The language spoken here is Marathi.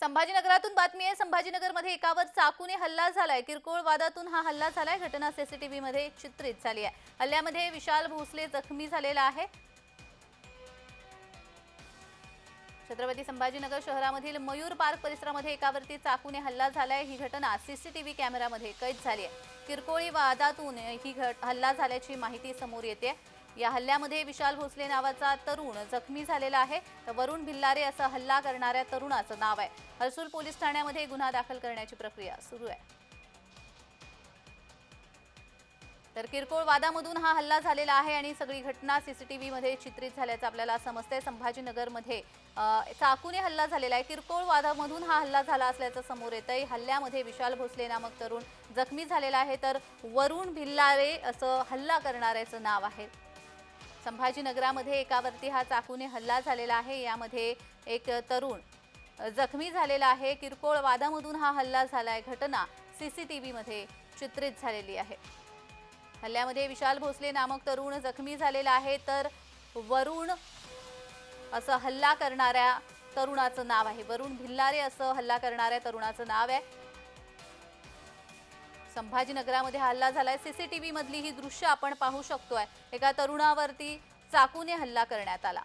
संभाजीनगरातून बातमी आहे संभाजीनगरमध्ये एकावर चाकूने हल्ला झालाय. किरकोळ वादातून हा हल्ला झालाय. घटना सीसीटीव्ही मध्ये चित्रित झाली आहे. हल्ल्यामध्ये विशाल भोसले जखमी झालेला आहे. छत्रपती संभाजीनगर शहरामधील मयूर पार्क परिसरामध्ये एकावरती चाकूने हल्ला झालाय. ही घटना सीसीटीव्ही कॅमेरामध्ये कैद झाली आहे. किरकोळी वादातून ही हल्ला झाल्याची माहिती समोर येते. या हल्ल्यामध्ये विशाल भोसले नावाचा तरुण जखमी झालेला आहे. तर वरुण भिल्लारे असं हल्ला करणाऱ्या तरुणाचं नाव आहे. हर्सूल पोलीस ठाण्यामध्ये गुन्हा दाखल करण्याची प्रक्रिया सुरू आहे. तर किरकोळ वादामधून हा हल्ला झालेला आहे आणि सगळी घटना सीसीटीव्ही मध्ये चित्रित झाल्याचं आपल्याला समजतंय. संभाजीनगरमध्ये चाकूने हल्ला झालेला आहे. किरकोळ वादामधून हा हल्ला झाला असल्याचं समोर येतंय. हल्ल्यामध्ये विशाल भोसले नामक तरुण जखमी झालेला आहे. तर वरुण भिल्लारे असं हल्ला करणाऱ्याचं नाव आहे. संभाजीनगरामध्ये एकावरती हा चाकूने हल्ला झालेला आहे. यामध्ये एक तरुण जखमी झालेला आहे. किरकोळ वादामधून हा हल्ला झालाय. घटना सीसीटीव्ही मध्ये चित्रित झालेली आहे. हल्ल्यामध्ये विशाल भोसले नामक तरुण जखमी झालेला आहे. तर वरुण असं हल्ला करणाऱ्या तरुणाचं नाव आहे. वरुण भिल्लारे असं हल्ला करणाऱ्या तरुणाचं नाव आहे. संभाजीनगरामध्ये हल्ला झालाय. सीसीटीव्ही मधली ही दृश्य आपण पाहू शकतोय. एका तरुणावरती चाकूने हल्ला करण्यात आला.